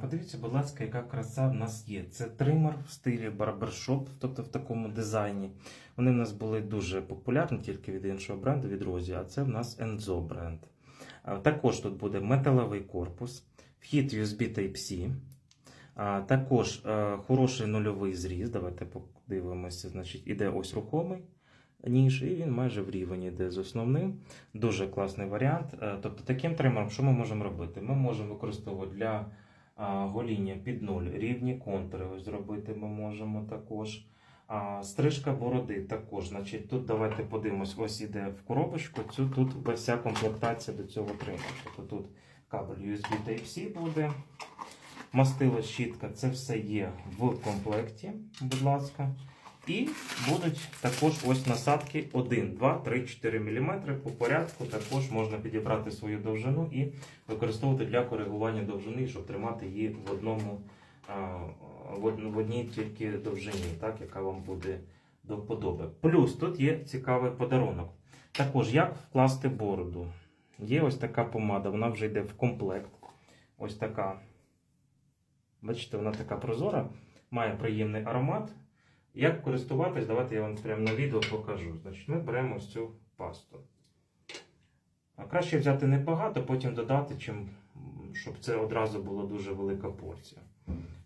Подивіться, будь ласка, яка краса в нас є. Це тример в стилі барбершоп, тобто в такому дизайні. Вони в нас були дуже популярні тільки від іншого бренду, від Розі, а це в нас Enzo бренд. Також тут буде металевий корпус, вхід USB Type-C. Також е, хороший нульовий зріз. Давайте подивимося. Значить, іде ось рухомий ніж, і він майже в рівень іде з основним. Дуже класний варіант. Е, Тобто, таким тримером, що ми можемо робити? Ми можемо використовувати для гоління під нуль, рівні контури ось зробити ми можемо також. Стрижка бороди також. Значить, тут давайте подивимось, ось іде в коробочку. Цю тут вся комплектація до цього тримера. Тобто тут кабель USB Type-C буде. Мастило щітка, це все є в комплекті, будь ласка. І будуть також ось насадки 1, 2, 3, 4 мм по порядку. Також можна підібрати свою довжину і використовувати для коригування довжини, щоб тримати її в одному в одній тільки довжині, так, яка вам буде до вподоби. Плюс тут є цікавий подарунок. Також як вкласти бороду. Є ось така помада, вона вже йде в комплект. Ось така. Бачите, вона така прозора, має приємний аромат. Як користуватись, давайте я вам прямо на відео покажу. Значить, ми беремо ось цю пасту. А краще взяти небагато, потім додати, чим, щоб це одразу була дуже велика порція.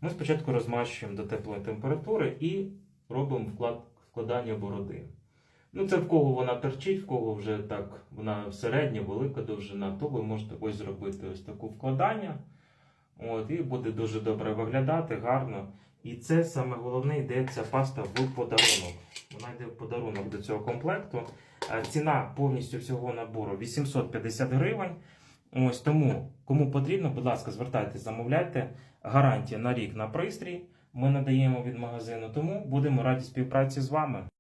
Ми спочатку розмащуємо до теплої температури і робимо вклад, вкладання бороди. Ну, це в кого вона торчить, в кого вже так вона середня, велика довжина, то ви можете ось зробити ось таку вкладання. От, і буде дуже добре виглядати, гарно. І це саме головне йде ця паста в подарунок. Вона йде в подарунок до цього комплекту. Е, Ціна повністю всього набору 850 гривень. Ось тому, кому потрібно, будь ласка, звертайтеся, замовляйте. Гарантія на рік на пристрій. Ми надаємо від магазину, тому будемо раді співпраці з вами.